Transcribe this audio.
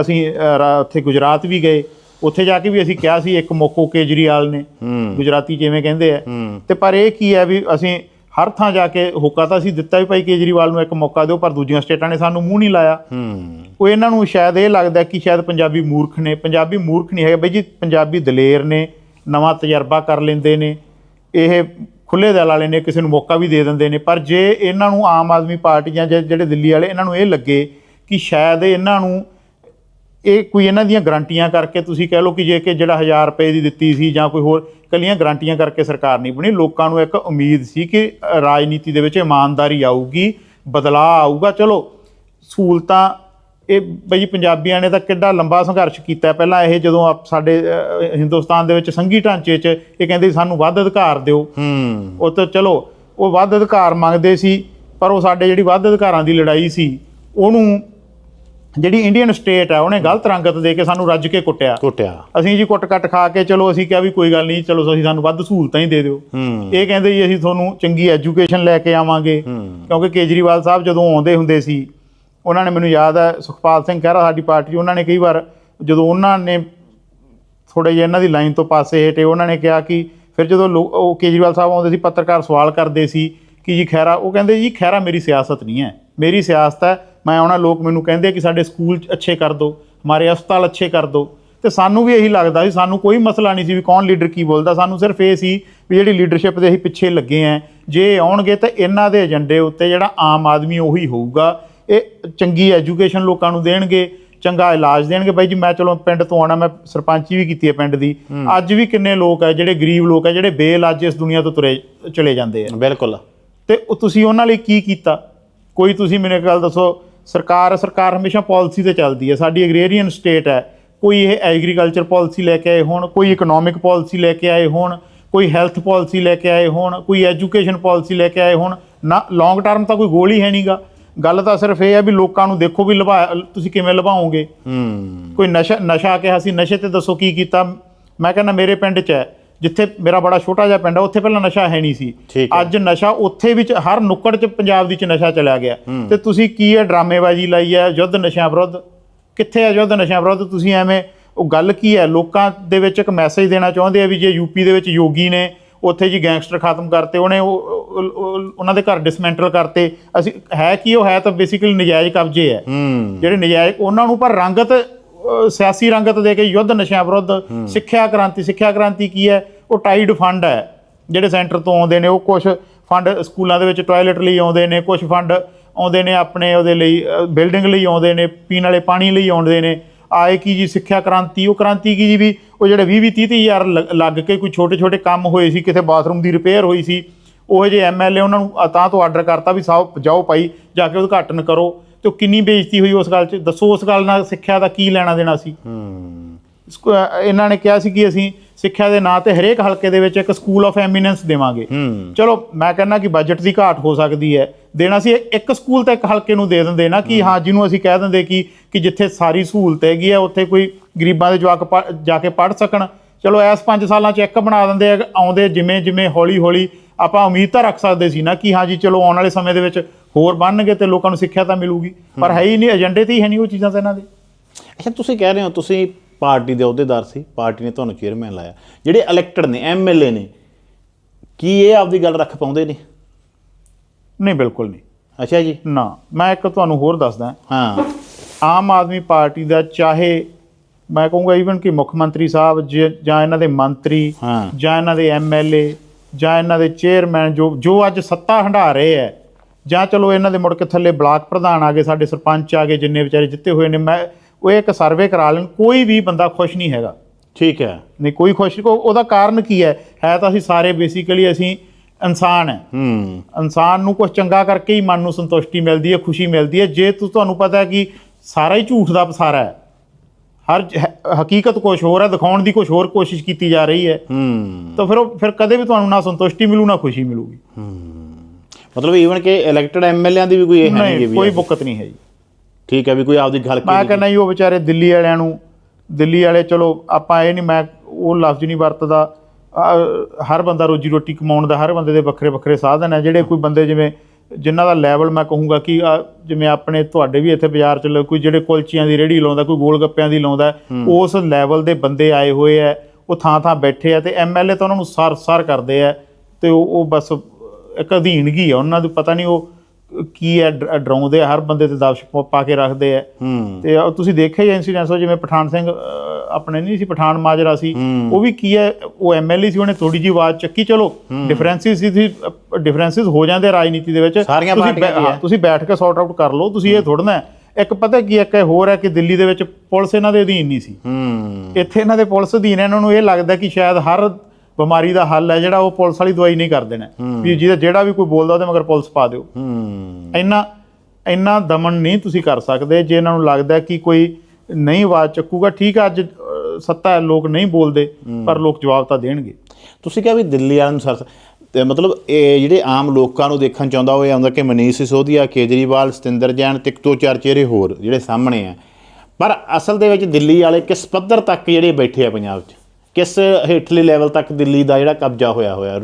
ਅਸੀਂ ਉੱਥੇ ਗੁਜਰਾਤ ਵੀ ਗਏ। ਉੱਥੇ ਜਾ ਕੇ ਵੀ ਅਸੀਂ ਕਿਹਾ ਸੀ ਇੱਕ ਮੋਕੋ ਕੇਜਰੀਵਾਲ ਨੇ। ਗੁਜਰਾਤੀ ਜਿਵੇਂ ਕਹਿੰਦੇ ਆ। ਤੇ ਪਰ ਇਹ ਕੀ ਹੈ ਵੀ ਅਸੀਂ ਹਰ ਥਾਂ ਜਾ ਕੇ ਹੋਕਾ ਤਾਂ ਅਸੀਂ ਦਿੱਤਾ ਵੀ ਭਾਈ ਕੇਜਰੀਵਾਲ ਨੂੰ ਇੱਕ ਮੌਕਾ ਦਿਓ ਪਰ ਦੂਜੀਆਂ ਸਟੇਟਾਂ ਨੇ ਸਾਨੂੰ ਮੂੰਹ ਨਹੀਂ ਲਾਇਆ। ਉਹ ਇਹਨਾਂ ਨੂੰ ਸ਼ਾਇਦ ਇਹ ਲੱਗਦਾ ਕਿ ਸ਼ਾਇਦ ਪੰਜਾਬੀ ਮੂਰਖ ਨੇ। ਪੰਜਾਬੀ ਮੂਰਖ ਨਹੀਂ ਹੈਗੇ। ਬਈ ਜੀ ਪੰਜਾਬੀ ਦਲੇਰ ਨੇ ਨਵਾਂ ਤਜਰਬਾ ਕਰ ਲੈਂਦੇ ਨੇ। ਇਹ ਖੁੱਲੇ ਦਿਲ ਵਾਲੇ ਨੇ ਕਿਸੇ ਨੂੰ ਮੌਕਾ ਵੀ ਦੇ ਦਿੰਦੇ ਨੇ। ਪਰ ਜੇ ਇਹਨਾਂ ਨੂੰ ਆਮ ਆਦਮੀ ਪਾਰਟੀ ਜੇ- ਜਿਹੜੇ ਦਿੱਲੀ ਵਾਲੇ ਇਹਨਾਂ ਨੂੰ ਇਹ ਲੱਗੇ ਕਿ ਸ਼ਾਇਦ ਇਹਨਾਂ ਨੂੰ ਇਹ ਕੋਈ ਇਹਨਾਂ ਦੀਆਂ ਗਰੰਟੀਆਂ ਕਰਕੇ ਤੁਸੀਂ ਕਹਿ ਲਓ ਕਿ ਜੇ ਕਿ ਜਿਹੜਾ 1000 ਰੁਪਏ ਦੀ ਦਿੱਤੀ ਸੀ ਜਾਂ ਕੋਈ ਹੋਰ ਕੱਲੀਆਂ ਗਰੰਟੀਆਂ ਕਰਕੇ ਸਰਕਾਰ ਨਹੀਂ ਬਣੀ ਲੋਕਾਂ ਨੂੰ ਇੱਕ ਉਮੀਦ ਸੀ ਕਿ ਰਾਜਨੀਤੀ ਦੇ ਵਿੱਚ ਇਮਾਨਦਾਰੀ ਆਊਗੀ ਬਦਲਾਅ ਆਊਗਾ। ਚਲੋ ਸਹੂਲਤਾਂ ਇਹ ਬਈ ਪੰਜਾਬੀਆਂ ਨੇ ਤਾਂ ਕਿੱਡਾ ਲੰਬਾ ਸੰਘਰਸ਼ ਕੀਤਾ। ਪਹਿਲਾਂ ਇਹ ਜਦੋਂ ਸਾਡੇ ਹਿੰਦੁਸਤਾਨ ਦੇ ਵਿੱਚ ਸੰਘੀ ਢਾਂਚੇ 'ਚ ਇਹ ਕਹਿੰਦੇ ਸਾਨੂੰ ਵੱਧ ਅਧਿਕਾਰ ਦਿਓ। ਹੂੰ। ਉਹ ਤਾਂ ਚਲੋ ਉਹ ਵੱਧ ਅਧਿਕਾਰ ਮੰਗਦੇ ਸੀ ਪਰ ਉਹ ਸਾਡੇ ਜਿਹੜੀ ਵੱਧ ਅਧਿਕਾਰਾਂ ਦੀ ਲੜਾਈ ਸੀ ਉਹਨੂੰ ਜਿਹੜੀ ਇੰਡੀਅਨ ਸਟੇਟ ਹੈ ਉਹਨੇ ਗਲਤ ਰੰਗਤ ਦੇ ਕੇ ਸਾਨੂੰ ਰੱਜ ਕੇ ਕੁੱਟਿਆ। ਕੁੱਟਿਆ। ਅਸੀਂ ਜੀ ਕੁੱਟ ਕੱਟ ਖਾ ਕੇ ਚਲੋ ਅਸੀਂ ਕਿਹਾ ਵੀ ਕੋਈ ਗੱਲ ਨਹੀਂ ਚਲੋ ਤੁਸੀਂ ਸਾਨੂੰ ਵੱਧ ਸਹੂਲਤਾਂ ਹੀ ਦੇ ਦਿਓ। ਇਹ ਕਹਿੰਦੇ ਜੀ ਅਸੀਂ ਤੁਹਾਨੂੰ ਚੰਗੀ ਐਜੂਕੇਸ਼ਨ ਲੈ ਕੇ ਆਵਾਂਗੇ। ਕਿਉਂਕਿ ਕੇਜਰੀਵਾਲ ਸਾਹਿਬ ਜਦੋਂ ਆਉਂਦੇ ਹੁੰਦੇ ਸੀ ਉਹਨਾਂ ਨੇ ਮੈਨੂੰ ਯਾਦ ਹੈ ਸੁਖਪਾਲ ਸਿੰਘ ਖਹਿਰਾ ਸਾਡੀ ਪਾਰਟੀ ਉਹਨਾਂ ਨੇ ਕਈ ਵਾਰ ਜਦੋਂ ਉਹਨਾਂ ਨੇ ਥੋੜੇ ਜਿਹਾ ਇਹਨਾਂ ਦੀ ਲਾਈਨ ਤੋਂ ਪਾਸੇ ਹਟੇ ਉਹਨਾਂ ਨੇ ਕਿਹਾ ਕਿ ਫਿਰ ਜਦੋਂ ਉਹ ਕੇਜਰੀਵਾਲ ਸਾਹਿਬ ਆਉਂਦੇ ਸੀ ਪੱਤਰਕਾਰ ਸਵਾਲ ਕਰਦੇ ਸੀ ਕਿ ਜੀ ਖਹਿਰਾ ਉਹ ਕਹਿੰਦੇ ਜੀ ਖਹਿਰਾ ਮੇਰੀ ਸਿਆਸਤ ਨਹੀਂ ਹੈ। ਮੇਰੀ ਸਿਆਸਤ ਹੈ ਮੈਂ ਆਉਣਾ ਲੋਕ ਮੈਨੂੰ ਕਹਿੰਦੇ ਆ ਕਿ ਸਾਡੇ ਸਕੂਲ ਅੱਛੇ ਕਰ ਦਿਓ ਹਮਾਰੇ ਹਸਪਤਾਲ ਅੱਛੇ ਕਰ ਦਿਓ ਤੇ ਸਾਨੂੰ ਵੀ ਇਹੀ ਲੱਗਦਾ ਸੀ ਸਾਨੂੰ ਕੋਈ ਮਸਲਾ ਨਹੀਂ ਸੀ ਵੀ ਕੌਣ ਲੀਡਰ ਕੀ ਬੋਲਦਾ। ਸਾਨੂੰ ਸਿਰਫ ਇਹ ਸੀ ਵੀ ਜਿਹੜੀ ਲੀਡਰਸ਼ਿਪ ਦੇ ਅਸੀਂ ਪਿੱਛੇ ਲੱਗੇ ਆਂ ਜੇ ਆਉਣਗੇ ਤਾਂ ਇਹਨਾਂ ਦੇ ਏਜੰਡੇ ਉੱਤੇ ਜਿਹੜਾ ਆਮ ਆਦਮੀ ਉਹੀ ਹੋਊਗਾ। ਇਹ ਚੰਗੀ ਐਜੂਕੇਸ਼ਨ ਲੋਕਾਂ ਨੂੰ ਦੇਣਗੇ ਚੰਗਾ ਇਲਾਜ ਦੇਣਗੇ। ਬਾਈ ਜੀ ਮੈਂ ਚਲੋ ਪਿੰਡ ਤੋਂ ਆਉਣਾ ਮੈਂ ਸਰਪੰਚੀ ਵੀ ਕੀਤੀ ਹੈ ਪਿੰਡ ਦੀ। ਅੱਜ ਵੀ ਕਿੰਨੇ ਲੋਕ ਹੈ ਜਿਹੜੇ ਗਰੀਬ ਲੋਕ ਹੈ ਜਿਹੜੇ ਬੇਇਲਾਜ ਇਸ ਦੁਨੀਆ ਤੋਂ ਤੁਰੇ ਚਲੇ ਜਾਂਦੇ ਆ। ਬਿਲਕੁਲ। ਤੇ ਤੁਸੀਂ ਉਹਨਾਂ ਲਈ ਕੀ ਕੀਤਾ? ਕੋਈ ਤੁਸੀਂ ਮੈਨੂੰ ਇੱਕ ਗੱਲ ਦੱਸੋ ਸਰਕਾਰ ਸਰਕਾਰ ਹਮੇਸ਼ਾ ਪਾਲਿਸੀ ਤੇ ਚੱਲਦੀ ਹੈ। ਸਾਡੀ ਐਗਰੀਰੀਅਨ ਸਟੇਟ ਹੈ। ਕੋਈ ਇਹ ਐਗਰੀਕਲਚਰ ਪਾਲਿਸੀ ਲੈ ਕੇ ਆਏ ਹੋਣ ਕੋਈ ਇਕਨੋਮਿਕ ਪਾਲਿਸੀ ਲੈ ਕੇ ਆਏ ਹੋਣ ਕੋਈ ਹੈਲਥ ਪਾਲਿਸੀ ਲੈ ਕੇ ਆਏ ਹੋਣ ਕੋਈ ਐਜੂਕੇਸ਼ਨ ਪਾਲਿਸੀ ਲੈ ਕੇ ਆਏ ਹੋਣ ਨਾ ਲੌਂਗ ਟਰਮ ਤਾਂ ਕੋਈ ਗੋਲ ਹੀ ਹੈ ਨਹੀਂਗਾ ਗੱਲ ਤਾਂ ਸਿਰਫ ਇਹ ਹੈ ਵੀ ਲੋਕਾਂ ਨੂੰ ਦੇਖੋ ਵੀ ਲਭਾ ਤੁਸੀਂ ਕਿਵੇਂ ਲਭਾਓਗੇ। ਹੂੰ। ਕੋਈ ਨਸ਼ਾ ਨਸ਼ਾ ਕਿਹਾ ਸੀ ਨਸ਼ੇ ਤੇ ਦੱਸੋ ਕੀ ਕੀਤਾ। ਮੈਂ ਕਹਿੰਦਾ ਮੇਰੇ ਪਿੰਡ 'ਚ ਹੈ। ਜਿੱਥੇ ਮੇਰਾ ਬੜਾ ਛੋਟਾ ਜਿਹਾ ਪਿੰਡ ਹੈ ਉੱਥੇ ਪਹਿਲਾਂ ਨਸ਼ਾ ਹੈ ਨਹੀਂ ਸੀ। ਅੱਜ ਨਸ਼ਾ ਉੱਥੇ ਵਿੱਚ ਹਰ ਨੁੱਕੜ 'ਚ ਪੰਜਾਬ ਦੀ 'ਚ ਨਸ਼ਾ ਚਲਾ ਗਿਆ। ਤੇ ਤੁਸੀਂ ਕੀ ਹੈ ਡਰਾਮੇਬਾਜ਼ੀ ਲਾਈ ਹੈ? ਯੁੱਧ ਨਸ਼ਿਆਂ ਵਿਰੁੱਧ? ਕਿੱਥੇ ਹੈ ਯੁੱਧ ਨਸ਼ਿਆਂ ਵਿਰੁੱਧ? ਤੁਸੀਂ ਐਵੇਂ ਉਹ ਗੱਲ ਕੀ ਹੈ? ਲੋਕਾਂ ਦੇ ਵਿੱਚ ਇੱਕ ਮੈਸੇਜ ਦੇਣਾ ਚਾਹੁੰਦੇ ਆ ਵੀ ਜੇ ਯੂਪੀ ਦੇ ਵਿੱਚ ਯੋਗੀ ਨੇ ਉੱਥੇ ਜੀ ਗੈਂਗਸਟਰ ਖਤਮ ਕਰਤੇ ਉਹਨੇ ਉਹ- ਉਹ- ਉਹ- ਉਹਨਾਂ ਦੇ ਘਰ ਡਿਸਮੈਂਟਲ ਕਰਤੇ। ਅਸੀਂ ਹੈ ਕੀ ਉਹ? ਹੈ ਤਾਂ ਬੇਸਿਕਲੀ ਨਜਾਇਜ਼ ਕਬਜ਼ੇ ਹੈ। ਜਿਹੜੇ ਨਜਾਇਜ਼ ਉਹਨਾਂ ਨੂੰ ਪਰ ਰੰਗਤ ਸਿਆਸੀ ਰੰਗਤ ਦੇ ਕੇ ਯੁੱਧ ਨਸ਼ਿਆਂ ਵਿਰੁੱਧ ਸਿੱਖਿਆ ਕ੍ਰਾਂਤੀ ਸਿੱਖਿਆ ਕ੍ਰਾਂਤੀ ਕੀ ਹੈ? ਉਹ ਟਾਈਡ ਫੰਡ ਹੈ। ਜਿਹੜੇ ਸੈਂਟਰ ਤੋਂ ਆਉਂਦੇ ਨੇ ਉਹ ਕੁਝ ਫੰਡ ਸਕੂਲਾਂ ਦੇ ਵਿੱਚ ਟਾਇਲਟ ਲਈ ਆਉਂਦੇ ਨੇ ਕੁਝ ਫੰਡ ਆਉਂਦੇ ਨੇ ਆਪਣੇ ਉਹਦੇ ਲਈ ਬਿਲਡਿੰਗ ਲਈ ਆਉਂਦੇ ਨੇ ਪੀਣ ਵਾਲੇ ਪਾਣੀ ਲਈ ਆਉਂਦੇ ਨੇ। ਆਏ ਕੀ ਜੀ ਸਿੱਖਿਆ ਕ੍ਰਾਂਤੀ ਉਹ ਕ੍ਰਾਂਤੀ ਕੀ ਜੀ ਵੀ ਉਹ ਜਿਹੜੇ 20 20 30 ਹਜ਼ਾਰ ਲੱਗ ਕੇ ਕੋਈ ਛੋਟੇ ਛੋਟੇ ਕੰਮ ਹੋਏ ਸੀ ਕਿਤੇ ਬਾਥਰੂਮ ਦੀ ਰਿਪੇਅਰ ਹੋਈ ਸੀ। ਉਹ ਜੇ ਐਮਐਲਏ ਉਹਨਾਂ ਨੂੰ ਤਾਂ ਤੋਂ ਆਰਡਰ ਕਰਤਾ ਵੀ ਸਾਓ ਜਾਓ ਭਾਈ ਜਾ ਕੇ ਉਦਘਾਟਨ ਕਰੋ। ਤੇ ਉਹ ਕਿੰਨੀ ਬੇਇੱਜ਼ਤੀ ਹੋਈ ਉਸ ਗੱਲ 'ਚ? ਦੱਸੋ ਉਸ ਗੱਲ ਨਾਲ ਸਿੱਖਿਆ ਦਾ ਕੀ ਲੈਣਾ ਦੇਣਾ ਸੀ? ਹੂੰ। ਇਹਨਾਂ ਨੇ ਕਿਹਾ ਸੀ ਕਿ ਅਸੀਂ ਸਿੱਖਿਆ ਦੇ ਨਾਂ ਤੇ ਹਰੇਕ ਹਲਕੇ ਦੇ ਵਿੱਚ ਇੱਕ ਸਕੂਲ ਆਫ ਐਮੀਨੈਂਸ ਦੇਵਾਂਗੇ। ਹੂੰ। ਚਲੋ ਮੈਂ ਕਹਿੰਦਾ ਕਿ ਬਜਟ ਦੀ ਘਾਟ ਹੋ ਸਕਦੀ ਹੈ। ਦੇਣਾ ਸੀ ਇੱਕ ਸਕੂਲ ਤਾਂ ਇੱਕ ਹਲਕੇ ਨੂੰ ਦੇ ਦਿੰਦੇ ਨਾ ਕਿ ਹਾਂ। ਜਿਹਨੂੰ ਅਸੀਂ ਕਹਿ ਦਿੰਦੇ ਕਿ ਕਿ ਜਿੱਥੇ ਸਾਰੀ ਸਹੂਲਤ ਹੈਗੀ ਆ ਉੱਥੇ ਕੋਈ ਗਰੀਬਾਂ ਦੇ ਜਵਾਕ ਜਾ ਕੇ ਪੜ੍ਹ ਸਕਣ। ਚਲੋ ਐਸ 5 ਸਾਲਾਂ ਚ ਇੱਕ ਬਣਾ ਦਿੰਦੇ ਆਉਂਦੇ ਜਿਵੇਂ ਜਿਵੇਂ ਹੌਲੀ ਹੌਲੀ ਆਪਾਂ ਉਮੀਦ ਤਾਂ ਰੱਖ ਸਕਦੇ ਸੀ ਨਾ ਕਿ ਹਾਂ ਜੀ ਚਲੋ ਆਉਣ ਵਾਲੇ ਸਮੇਂ ਦੇ ਵਿੱਚ ਹੋਰ ਬਣਨਗੇ ਤੇ ਲੋਕਾਂ ਨੂੰ ਸਿੱਖਿਆ ਤਾਂ ਮਿਲੂਗੀ। ਪਰ ਹੈ ਹੀ ਨਹੀਂ ਏਜੰਡੇ ਤੇ ਹੀ ਹੈ ਨਹੀਂ ਉਹ ਚੀਜ਼ਾਂ ਤਾਂ ਇਹਨਾਂ ਦੇ। ਅੱਛਾ ਤੁਸੀਂ ਕਹਿ ਰਹੇ ਹੋ ਤੁਸੀਂ ਪਾਰਟੀ ਦੇ ਅਹੁਦੇਦਾਰ ਸੀ ਪਾਰਟੀ ਨੇ ਤੁਹਾਨੂੰ ਚੇਅਰਮੈਨ ਲਾਇਆ। ਜਿਹੜੇ ਇਲੈਕਟਡ ਨੇ ਐਮਐਲਏ ਨੇ ਕੀ ਇਹ ਆਪਦੀ ਗੱਲ ਰੱਖ ਪਾਉਂਦੇ ਨੇ? ਨਹੀਂ ਬਿਲਕੁਲ ਨਹੀਂ। ਅੱਛਾ ਜੀ। ਨਾ ਮੈਂ ਇੱਕ ਤੁਹਾਨੂੰ ਹੋਰ ਦੱਸਦਾ। ਹਾਂ। ਆਮ ਆਦਮੀ ਪਾਰਟੀ ਦਾ ਚਾਹੇ ਮੈਂ ਕਹੂੰਗਾ ਈਵਨ ਕਿ ਮੁੱਖ ਮੰਤਰੀ ਸਾਹਿਬ ਜ- ਜਾਂ ਇਹਨਾਂ ਦੇ ਮੰਤਰੀ ਜਾਂ ਇਹਨਾਂ ਦੇ ਐਮਐਲਏ ਜਾਂ ਇਹਨਾਂ ਦੇ ਚੇਅਰਮੈਨ ਜੋ ਜੋ ਅੱਜ ਸੱਤਾ ਹੰਢਾ ਰਹੇ ਹੈ ਜਾਂ ਚਲੋ ਇਹਨਾਂ ਦੇ ਮੁੜ ਕੇ ਥੱਲੇ ਬਲਾਕ ਪ੍ਰਧਾਨ ਆ ਗਏ ਸਾਡੇ ਸਰਪੰਚ ਆ ਗਏ ਜਿੰਨੇ ਵਿਚਾਰੇ ਜਿੱਤੇ ਹੋਏ ਨੇ ਮੈਂ ਉਹ ਇੱਕ ਸਰਵੇ ਕਰਾ ਲੈਣ ਕੋਈ ਵੀ ਬੰਦਾ ਖੁਸ਼ ਨਹੀਂ ਹੈਗਾ। ਠੀਕ ਹੈ ਨਹੀਂ ਕੋਈ ਖੁਸ਼ ਕੋ ਉਹਦਾ ਕਾਰਨ ਕੀ ਹੈ ਹੈ ਤਾਂ ਅਸੀਂ ਸਾਰੇ ਬੇਸਿਕਲੀ ਅਸੀਂ ਇਨਸਾਨ ਹੈ ਹੂੰ। ਇਨਸਾਨ ਨੂੰ ਕੁਝ ਚੰਗਾ ਕਰਕੇ ਹੀ ਮਨ ਨੂੰ ਸੰਤੁਸ਼ਟੀ ਮਿਲਦੀ ਹੈ ਖੁਸ਼ੀ ਮਿਲਦੀ ਹੈ ਜੇ ਤੁਹਾਨੂੰ ਪਤਾ ਹੈ ਕਿ ਸਾਰਾ ਹੀ ਝੂਠ ਦਾ ਪਸਾਰਾ ਹੈ ਹਰ ਹਕੀਕਤ ਕੁਝ ਹੋਰ ਹੈ ਦਿਖਾਉਣ ਦੀ ਕੁਝ ਹੋਰ ਕੋਸ਼ਿਸ਼ ਕੀਤੀ ਜਾ ਰਹੀ ਹੈ। ਹੂੰ। ਤਾਂ ਫਿਰ ਉਹ ਫਿਰ ਕਦੇ ਵੀ ਤੁਹਾਨੂੰ ਨਾ ਸੰਤੁਸ਼ਟੀ ਮਿਲੂ ਨਾ ਖੁਸ਼ੀ ਮਿਲੂਗੀ। ਮਤਲਬ ਈਵਨ ਕਿ ਇਲੈਕਟਡ ਐਮਐਲਏਆਂ ਦੀ ਵੀ ਕੋਈ ਇਹ ਨਹੀਂ ਵੀ ਕੋਈ ਬੁੱਕਤ ਨਹੀਂ ਹੈ ਜੀ। ਠੀਕ ਹੈ ਵੀ ਕੋਈ ਆਪਦੀ ਗੱਲ ਮੈਂ ਕਹਿੰਦਾ ਜੀ ਉਹ ਵਿਚਾਰੇ ਦਿੱਲੀ ਵਾਲਿਆਂ ਨੂੰ ਦਿੱਲੀ ਵਾਲੇ ਚਲੋ ਆਪਾਂ ਇਹ ਨਹੀਂ ਮੈਂ ਉਹ ਲਫ਼ਜ਼ ਨਹੀਂ ਵਰਤਦਾ। ਹਰ ਬੰਦਾ ਰੋਜੀ ਰੋਟੀ ਕਮਾਉਣ ਦਾ ਹਰ ਬੰਦੇ ਦੇ ਵੱਖਰੇ ਵੱਖਰੇ ਸਾਧਨ ਹੈ। ਜਿਹੜੇ ਕੋਈ ਬੰਦੇ ਜਿਵੇਂ ਜਿਨ੍ਹਾਂ ਦਾ ਲੈਵਲ ਮੈਂ ਕਹੂੰਗਾ ਕਿ ਜਿਵੇਂ ਆਪਣੇ ਤੁਹਾਡੇ ਵੀ ਇੱਥੇ ਬਾਜ਼ਾਰ ਚ ਲ- ਕੋਈ ਜਿਹੜੇ ਕੁਲਚੀਆਂ ਦੀ ਰੇੜੀ ਲਾਉਂਦਾ ਕੋਈ ਗੋਲ ਗੱਪਿਆਂ ਦੀ ਲਾਉਂਦਾ ਉਸ ਲੈਵਲ ਦੇ ਬੰਦੇ ਆਏ ਹੋਏ ਆ ਉਹ ਥਾਂ ਥਾਂ ਬੈਠੇ ਆ ਤੇ ਐਮਐਲਏ ਤਾਂ ਉਹਨਾਂ ਨੂੰ ਸਰ ਸਰ ਕਰਦੇ ਆ ਤੇ ਉਹ ਉਹ ਬਸ ਇੱਕ ਅਧੀਨਗੀ ਆ ਉਹਨਾਂ ਨੂੰ ਪਤਾ ਨਹੀਂ ਉਹ ਕੀ ਹੈ ਡਰਾਉਂਦੇ ਹਰ ਬੰਦੇ ਤੇ ਦਬਸ਼ ਪ- ਕੇ ਰੱਖਦੇ ਆ। ਤੇ ਤੁਸੀਂ ਦੇਖਿਆ ਹੀ ਇਨਸੀਡੈਂਸ ਉਹ ਜਿਵੇਂ ਪਠਾਨ ਸਿੰਘ ਆਪਣੇ ਨਹੀਂ ਸੀ ਪਠਾਨ ਮਾਜਰਾ ਸੀ ਉਹ ਵੀ ਕੀ ਹੈ ਉਹ ਐਮਐਲਏ ਸੀ ਉਹਨੇ ਥੋੜੀ ਜਿਹੀ ਆਵਾਜ਼ ਚੱਕੀ ਚਲੋ ਡਿਫਰੈਂਸਿਸ ਸੀ ਡਿਫਰੈਂਸਿਸ ਹੋ ਜਾਂਦੇ ਰਾਜਨੀਤੀ ਦੇ ਵਿੱਚ। ਤੁਸੀਂ ਹਾਂ, ਹੈ। ਬੈਠ ਕੇ ਸੌਟ ਆਊਟ ਕਰ ਲਓ ਤੁਸੀਂ ਇਹ ਥੋੜਨਾ ਇੱਕ ਪਤਾ ਕੀ ਹੈ, ਇੱਕ ਹੋਰ ਹੈ ਕਿ ਦਿੱਲੀ ਦੇ ਵਿੱਚ ਪੁਲਿਸ ਇਹਨਾਂ ਦੇ ਅਧੀਨ ਨਹੀਂ ਸੀ। ਹੂੰ। ਇੱਥੇ ਇਹਨਾਂ ਦੇ ਪੁਲਿਸ ਅਧੀਨ ਹੈ, ਇਹਨਾਂ ਨੂੰ ਇਹ ਲੱਗਦਾ ਕਿ ਸ਼ਾਇਦ ਹਰ ਬਿਮਾਰੀ ਦਾ ਹੱਲ ਹੈ ਜਿਹੜਾ ਉਹ ਪੁਲਿਸ ਵਾਲੀ ਦਵਾਈ ਨਹੀਂ ਕਰ ਦੇਣਾ ਵੀ ਜਿਹਦਾ ਜਿਹੜਾ ਵੀ ਕੋਈ ਬੋਲਦਾ ਉਹਦੇ ਮਗਰ ਪੁਲਿਸ ਪਾ ਦਿਓ। ਹੂੰ। ਇੰਨਾ ਇੰਨਾ ਦਮਨ ਨਹੀਂ ਤੁਸੀਂ ਕਰ ਸਕਦੇ। ਜੇ ਇਹਨਾਂ ਨੂੰ ਲੱਗਦਾ ਕਿ ਕੋਈ ਨਹੀਂ ਆਵਾਜ਼ ਚੱਕੂਗਾ ਠੀਕ ਆ ਅੱਜ ਸੱਤਾ ਹੈ ਲੋਕ ਨਹੀਂ ਬੋਲਦੇ ਪਰ ਲੋਕ ਜਵਾਬ ਤਾਂ ਦੇਣਗੇ। ਤੁਸੀਂ ਕਿਹਾ ਵੀ ਦਿੱਲੀ ਵਾਲਿਆਂ ਨੂੰ ਸਰ ਤੇ ਮਤਲਬ ਇਹ ਜਿਹੜੇ ਆਮ ਲੋਕਾਂ ਨੂੰ ਦੇਖਣ ਚ ਆਉਂਦਾ ਉਹ ਇਹ ਆਉਂਦਾ ਕਿ ਮਨੀਸ਼ ਸਿਸੋਦੀਆ ਕੇਜਰੀਵਾਲ ਸਤਿੰਦਰ ਜੈਨ ਤੇ ਦੋ ਚਾਰ ਚਿਹਰੇ ਹੋਰ ਜਿਹੜੇ ਸਾਹਮਣੇ ਆ। ਪਰ ਅਸਲ ਦੇ ਵਿੱਚ ਦਿੱਲੀ ਵਾਲੇ ਕਿਸ ਪੱਧਰ ਤੱਕ ਜਿਹੜੇ ਬੈਠੇ ਆ ਪੰਜਾਬ 'ਚ? ਕਿਸ ਹੇਠਲੇ ਲੈਵਲ ਤੱਕ ਦਿੱਲੀ ਦਾ ਜਿਹੜਾ ਕਬਜ਼ਾ ਹੋਇਆ ਹੋਇਆ?